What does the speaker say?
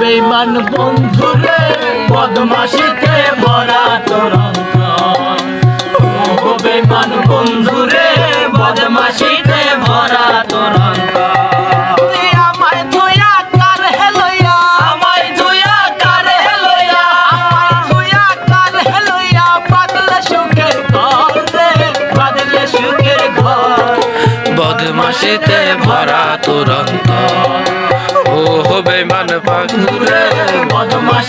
বেমান বন্ধু রে বদমাশিতে ভরা তোর বেমান বন্ধু রে বদমাশিতে ভরা তোর অন্তর। তুই আমায় ধুইয়া কার হেলইয়া আমায় তুইয়া কারে লইয়া? আমায় ধুইয়া কার হেলইয়া পাগলা সুখের ঘর রে বাদলে সুখের ঘর। বদমাশিতে ভরা তোর বেমান পাখুরে বদমাশ